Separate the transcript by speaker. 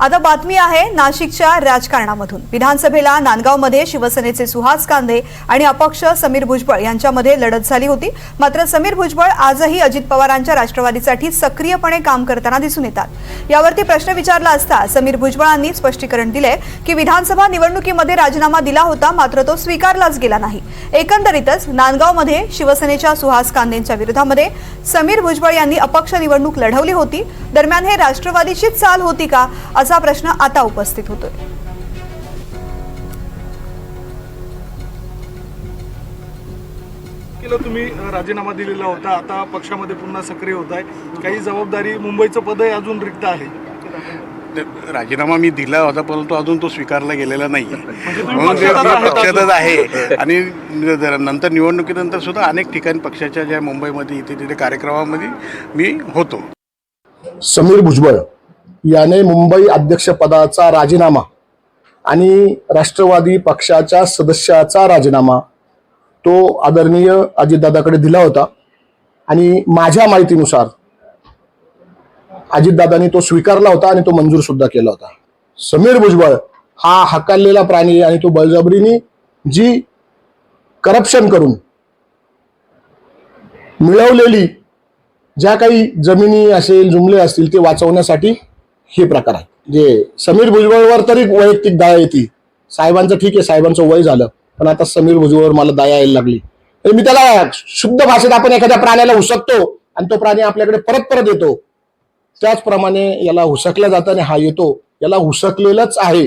Speaker 1: आता बातमी आहे नाशिकच्या राजकारणामधून. विधानसभेला नांदगावमध्ये शिवसेनेचे सुहास कांदे आणि अपक्ष समीर भुजबळ यांच्यामध्ये लढत झाली होती. मात्र समीर भुजबळ आजही अजित पवारांच्या राष्ट्रवादीसाठी सक्रियपणे काम करताना दिसून येतात. यावरती प्रश्न विचारला असता समीर भुजबळांनी स्पष्टीकरण दिले की विधानसभा निवडणुकीमध्ये राजीनामा दिला होता मात्र तो स्वीकारलाच गेला नाही. एकंदरीतच नांदगावमध्ये शिवसेनेच्या सुहास कांदेंच्या विरोधामध्ये समीर भुजबळ यांनी अपक्ष निवडणूक लढवली होती. दरम्यान हे राष्ट्रवादीचीच चाल होती का? असा प्रश्न आता उपस्थित होतोय.
Speaker 2: केलं तुम्ही राजीनामा दिलेला होता. आता पक्षामध्ये पुन्हा सक्रिय होत आहे. काही जबाबदारी मुंबईचं पदही अजून रिक्त आहे.
Speaker 3: राजीनामा मी दिला होता परंतु अजून तो स्वीकारला गेलेला नाही म्हणून ते
Speaker 2: पक्षातच
Speaker 3: आहे. आणि नंतर निवडणुकीनंतर सुद्धा अनेक ठिकाणी पक्षाच्या ज्या मुंबईमध्ये इथे तिथे कार्यक्रमामध्ये मी होतो.
Speaker 4: समीर भुजबळ. याने मुंबई अध्यक्षपदाचा राजीनामा आणि राष्ट्रवादी पक्षाच्या सदस्याचा राजीनामा तो आदरणीय अजितदादाकडे दिला होता. आणि माझ्या माहितीनुसार अजितदादानी तो स्वीकारला होता आणि तो मंजूर सुद्धा केला होता. समीर भुजबळ हा हकाललेला प्राणी आणि तो बळजबरीने जी करप्शन करून मिळवलेली ज्या काही जमिनी असेल जुमले असतील ते वाचवण्यासाठी हे प्रकार आहे. जे समीर भुजबळवर तरी वैयक्तिक दया येते. साहेबांचं ठीक आहे साहेबांचं वय झालं पण आता समीर भुजबळवर मला दया यायला लागली. तर मी त्याला शुद्ध भाषेत आपण एखाद्या प्राण्याला हुसकतो आणि तो प्राणी आपल्याकडे परत परत येतो. त्याचप्रमाणे याला हुसकल्या जातं आणि हा येतो. याला हुसकलेलंच आहे.